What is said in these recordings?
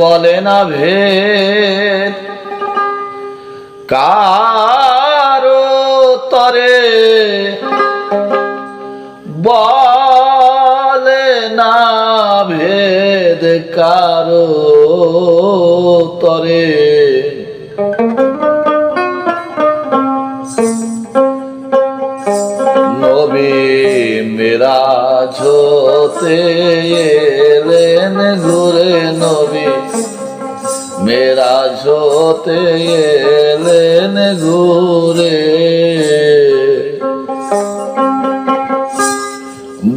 বলে না ভেদ কারও তরে বলে না ভেদ কারও তরে হতে এলেন ঘুরে নবী। মেরা ঝোতে এলেন ঘুরে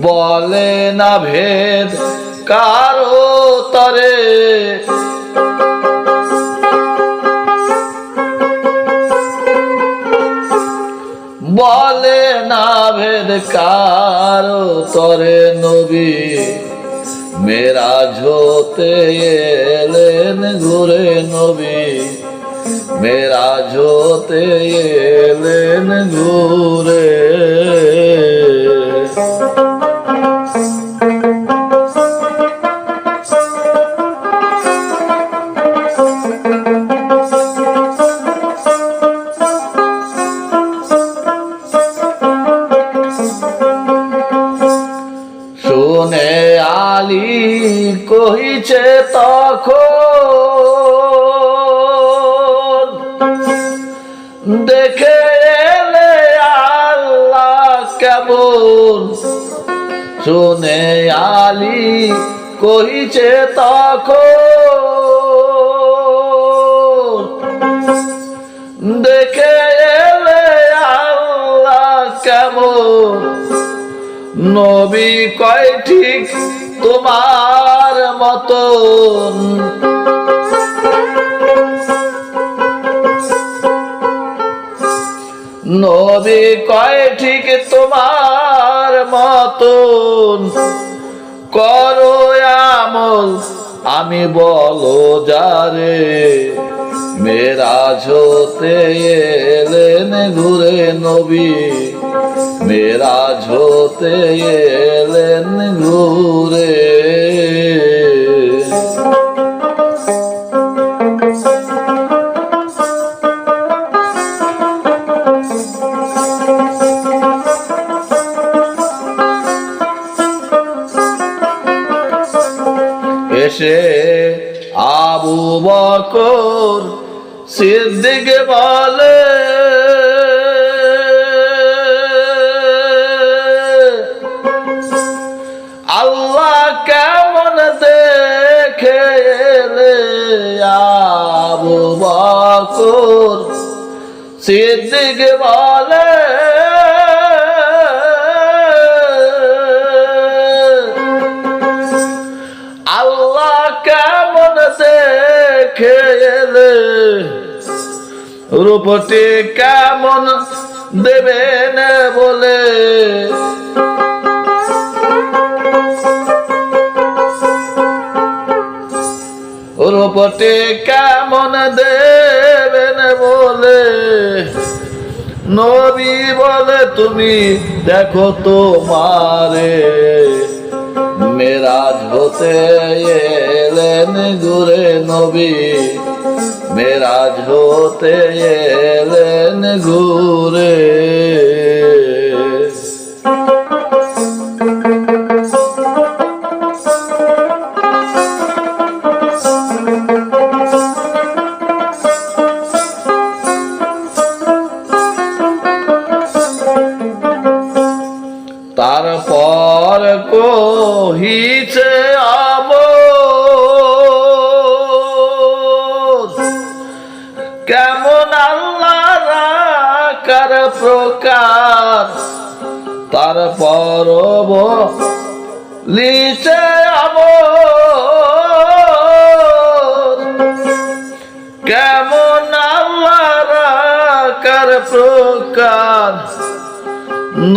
বলে না ভেদ কারও তরে বলে না ভেদ কারও তরে নবী। মেরা ঝোতে এলেন ঘুরে নবী। মেরা ঝোতে এলেন ঘুরে শুনে আলী কহিছে তখন, দেখে এলে আল্লাহ কেমন? শুনে আলী কহিছে তখন, দেখে এলে আল্লাহ কেমন? নবী কয়, ঠিক তোমার মতন। নবী কয়, ঠিক তোমার মতন। করো আমল, আমি বলো, যারে মেরাজ হতে এলেন ঘুরে নবী। মেরাজ হতে এলেন ঘুরে এসে আবু বকর সিদ্দিক বলে সিদ্দিক বলে। আল্লাহ কেমন দেখে এলে রূপটি কেমন দেবেন বলে? রূপটি কেমন দেবেন বলে। নবী বলে, তুমি দেখো তোমারে। মেরাজ হতে এলেন ঘুরে নবী। মেরাজ হতে এলেন ঘুরে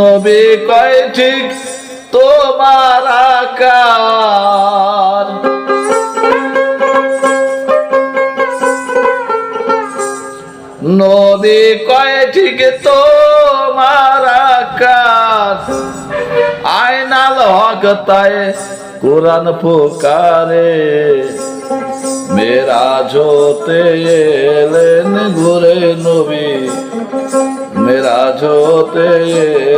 নবী কয়, ঠিক তোমার আকার। নবী কয়, ঠিক তোমার আকাশ আয়নাল হক তাই কোরআন পুকারে। মেরা জোতে এলেন ঘুরে নবী। মেরা জোতে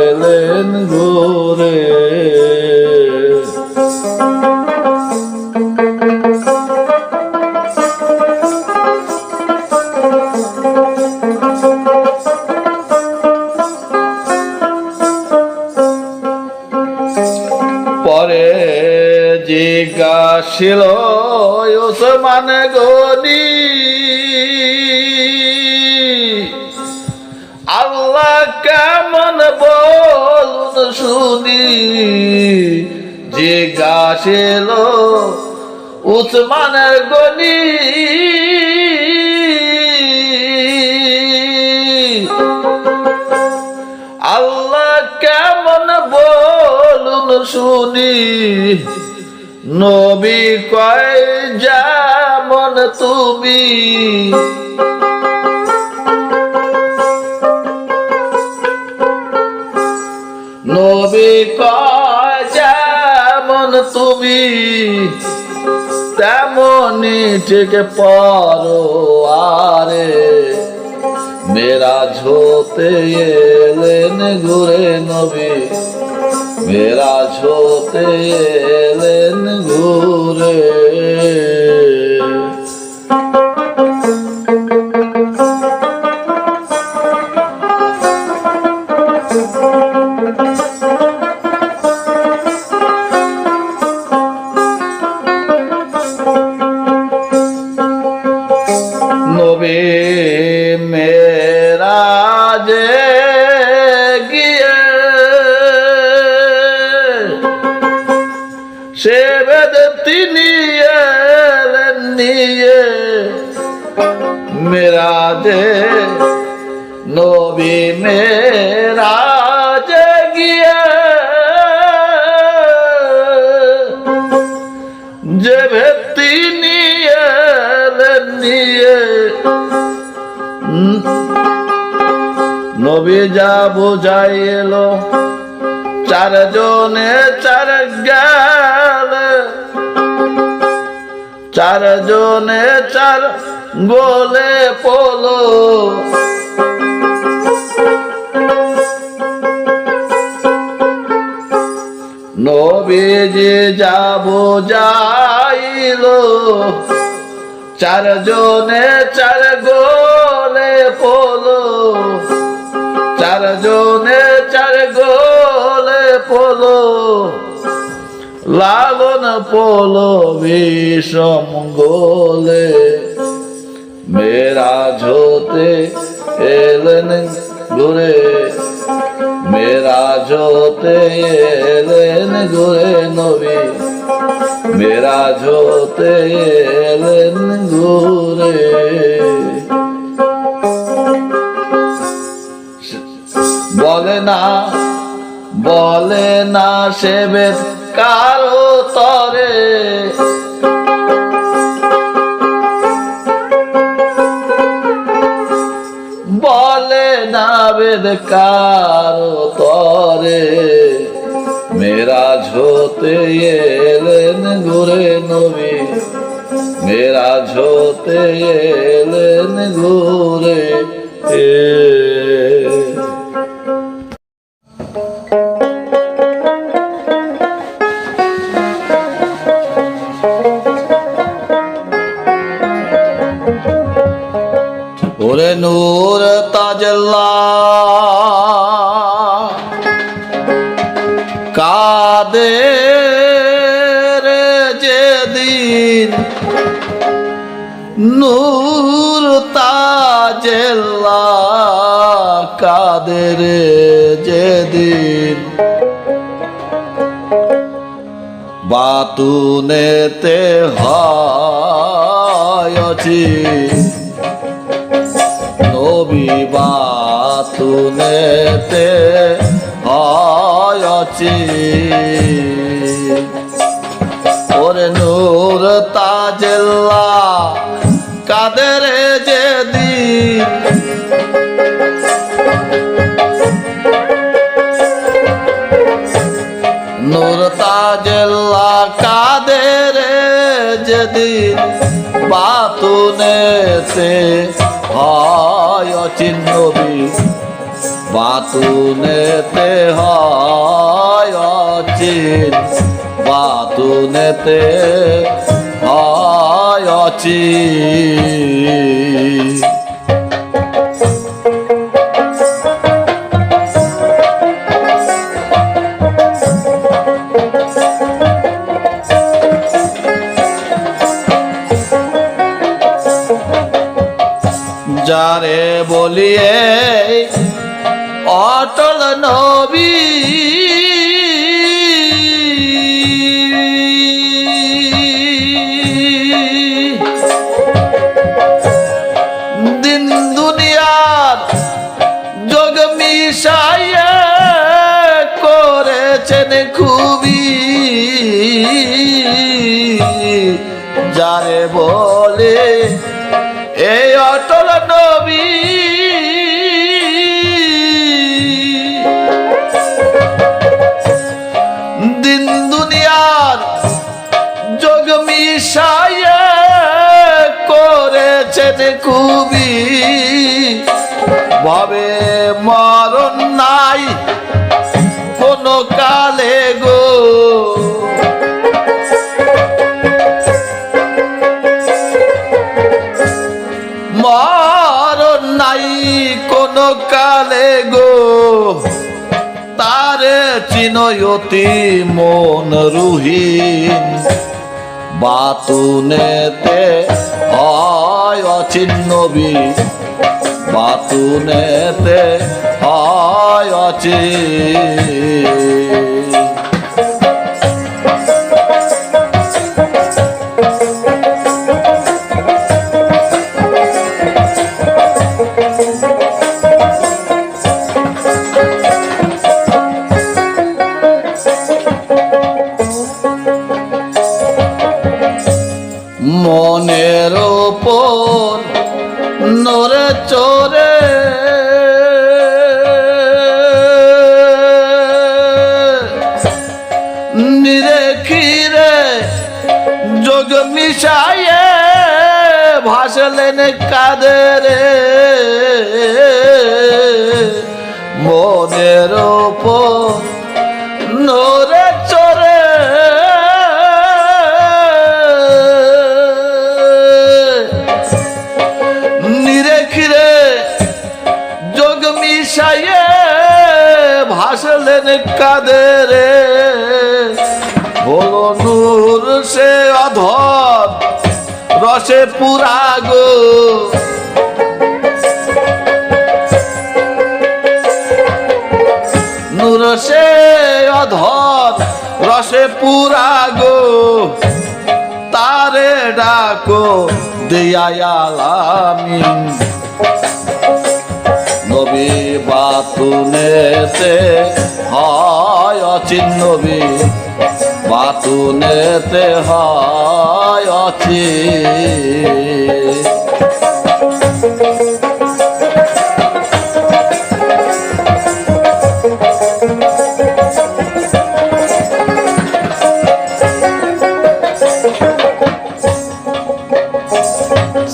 এলেন ঘুরে। পরে জিজ্ঞাসিল ওসমান গনি কেমন বলুন শুনি? জিজ্ঞাসিল উসমান গনি। আল্লাহ কেমন বলুন শুনি? নবী কয় যেমন তুমি নবী কয় যেমন তুমি তেমনি ঠিক পরো আরে। মেরা ঝোতে এলেন ঘুরে নবী। মেরা ঝোতে এলেন ঘুরে নবী মেরা যে গিয়ে যে ব্যক্তি নিয়ে নিয়ে নবী যা বোঝাই এলো, চারজনে চার গেল। চারজনে চার গোলে পোলো নবীজি যাব যাইল? চারজনে চার গোলে পোলো। চারজনে চার গোলে পোলো। লালন পোলো বিষম গোলে। মেরা ঝোতে এলেন ঘুরে মেরা ঝোতে এলেন ঘুরে নবী। মেরা ঝোতে এলেন ঘুরে বলে না বলে না সে বেদ কারও তরে। না বেদ কারও তরে? মেরা ঝোতে এলেন ঘুরে নবী। মেরা ঝোতে এলেন ঘুরে এ কাদের যেদিন বাতুনেতে হয়ছি নবী বাতুনেতে হয়ছি ওরে নূর তাজেল্লা কাদের বাতুনেতে হয় চিহ্নবি বাতুনেতে হয় অচিন। বাতুনেতে হয় চিন বলিয়ে খুবই ভাবে মরণ নাই কোন কালে গো। মরণ নাই কোন কালে গো। তারে চিনয়তি মন রুহীন। বাতুনেতে হয় অচিন্নবি বাতুনেতে হয় অচিন কাদের। হলো নূর, সে অধর, রসে পুরা গো। নূর, সে অধর, রসে পুরা গো। তারে ডাকো দিয়ালামিন নবী বাতুনেতে হয় অচিন্নবী বাতুনেতে হয় অচিন।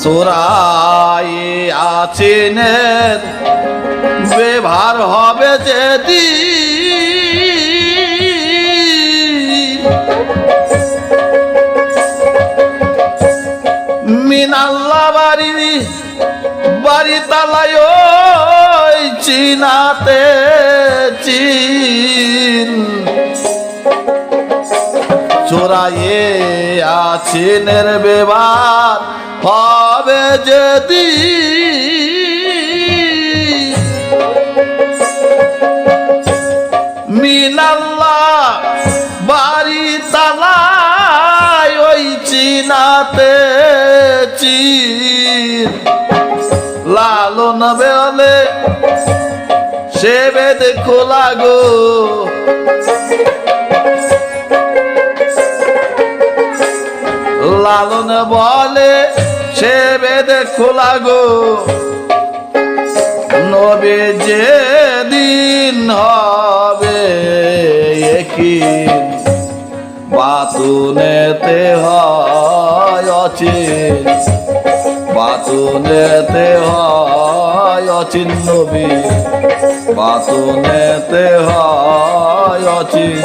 সোরাই আছিনের ব্যবহার হবে যেদি মিনাল্লা বাড়ি বাড়ি তালায় চিনাতে চিন। চোরাইয়ে আছিনের ব্যবহার হবে যদি চিনাতে চির লালন বেলে সে বেদে খোলা গো। লালন বলে সে বেদে খোলা গো। নবে যেদিন হবে একিন বাতুনেতে হয় অচিন বাতুনেতে হয় অচিন নবী। বাতুনেতে হয় অচিন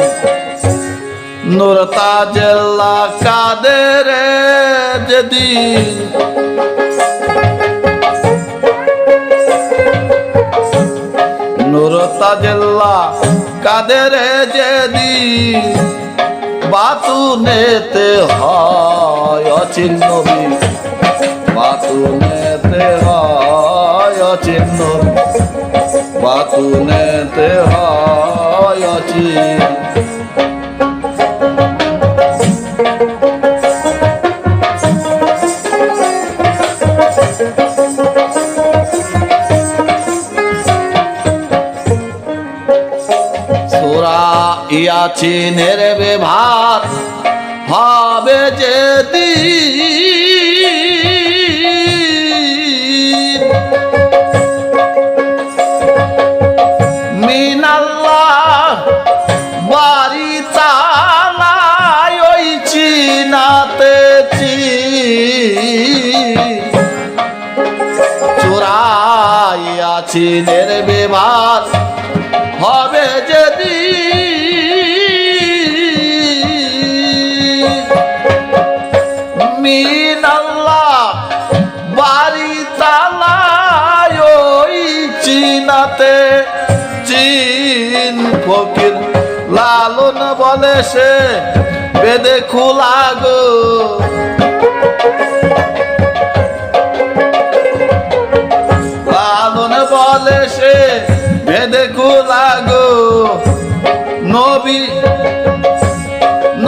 নূর তাজেল্লা কাদের যেদিন নূর তাজেল্লা কাদের যেদিন বাতুনেতে হয় অচিন বাতু বাতুনেতে হয় অচিন বাতু বাতুনেতে হয় অচিহ্ন ইয়াচিনের বেভার হবে যেদি মিনাল্লাহ বাড়ি তালায় ফকির লালন বলে সে, বেদে খোলা গো। লালন বলে সে, বেদে খোলা গো। নবী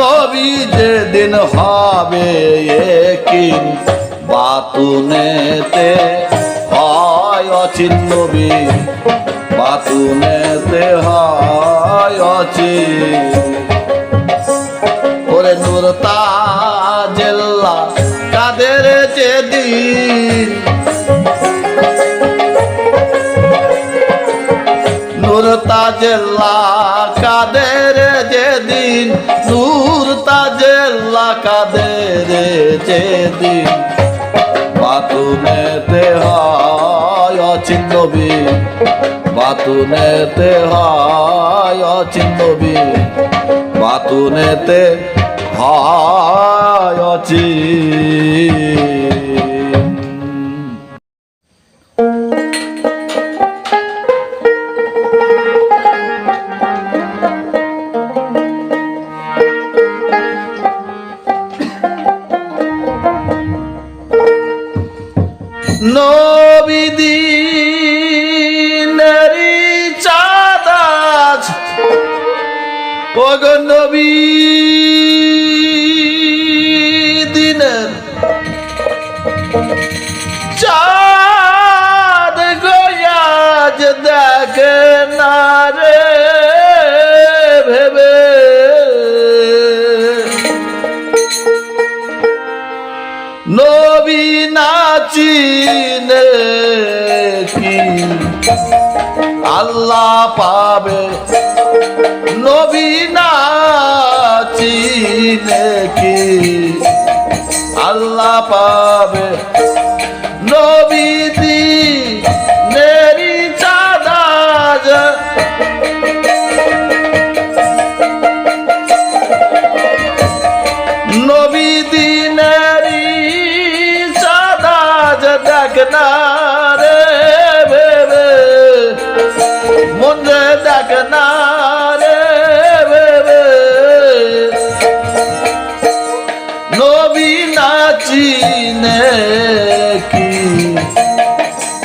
নবী যেদিন হবে একিন বাতুনেতে, হয় অচিন নবী বাতুনেতে অচিন ওরে নূর তাজেল্লা, কাদের যেদিন নূর তাজেল্লা, কাদের যেদিন নূর তাজেল্লা, কাদের যেদিন বাতুনেতে হয় অচিন্নবী বাতুনেতে হয় অচিন্তবি বাতুনেতে হয় অচিন নবী নাচিনে কি? আল্লাহ পাবে। নবী নাচিনে কি? আল্লাহ পাবে। নবী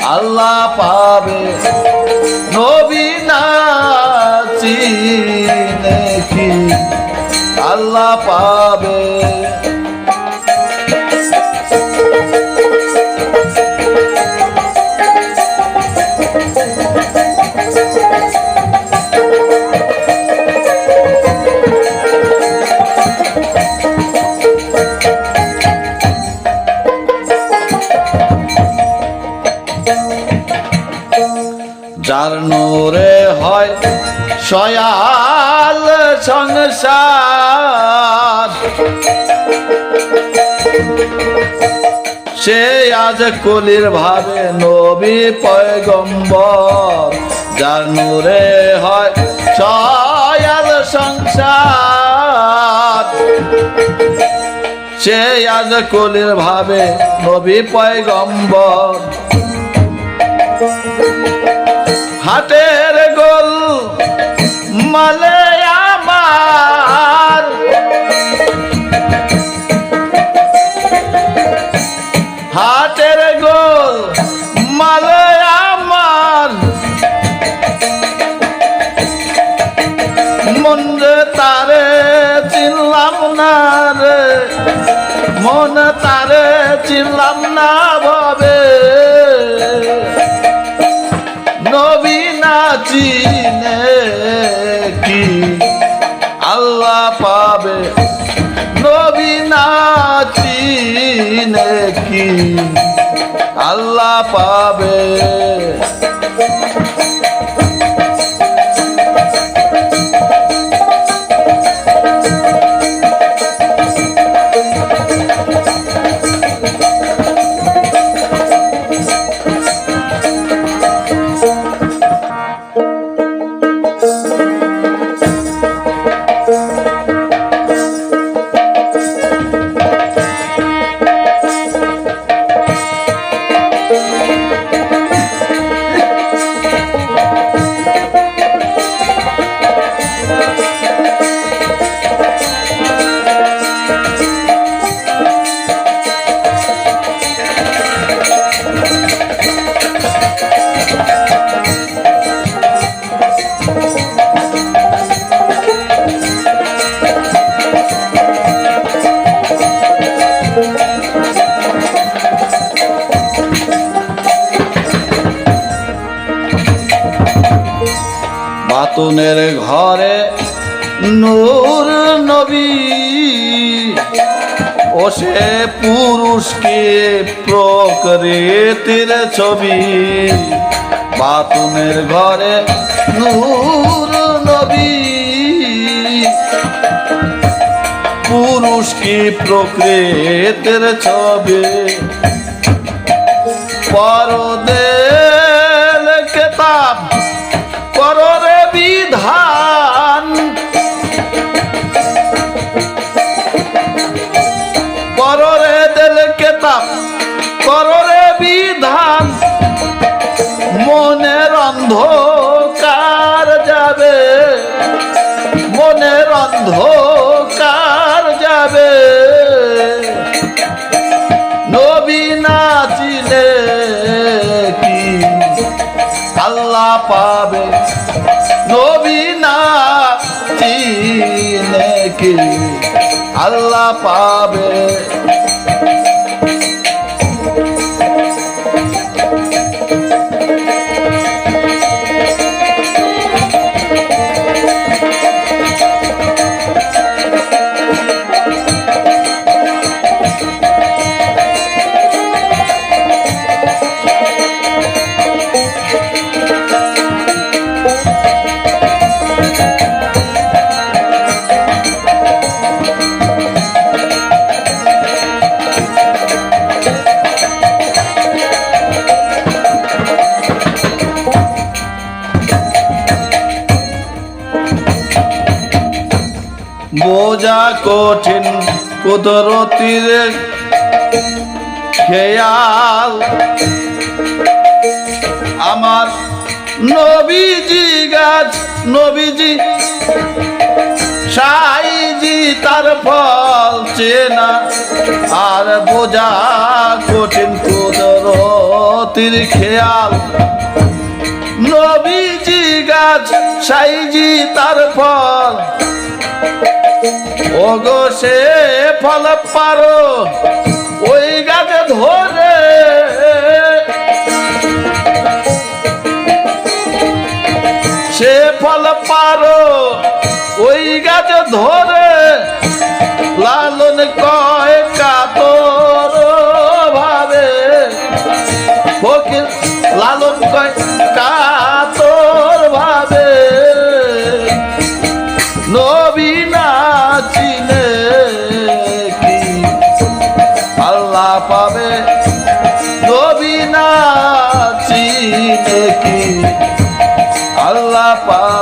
আল্লাহ পাবে নবী নাচি কি? আল্লাহ পাবে নূরে হয় সয়াল সংসার। সে আজ কলির ভাবে নবী পয়গম্বর, যার নূরে হয় সয়াল সংসার। সে আজ কলির ভাবে নবী পয়গম্বর। মন তারে চিনলাম না ভাবে। নবী না চিনে কি? আল্লাহ পাবে। নবী না চিনে কি? আল্লাহ পাবে। পুরুষকে প্রকৃতির ছবি। বাথুমের ঘরে নূর নবী। পুরুষ কি প্রকৃতির ছবি? পরদেল পাবে। নবী না চিনে কি আল্লাহ পাবে। কঠিন কুদরতির খেয়াল। আমার নবীজি গাছ, নবীজি সাইজি তার ফল চেনা। আর বোঝা কঠিন কুদরতির খেয়াল। নবীজি গাছ, সাইজি তার ফল ওগো সে ফল পারো ওই গাছে ধরে। সে ফল পারো ওই গাছে ধরে। পাবে। নবী না চিনে কি? আল্লাহ পা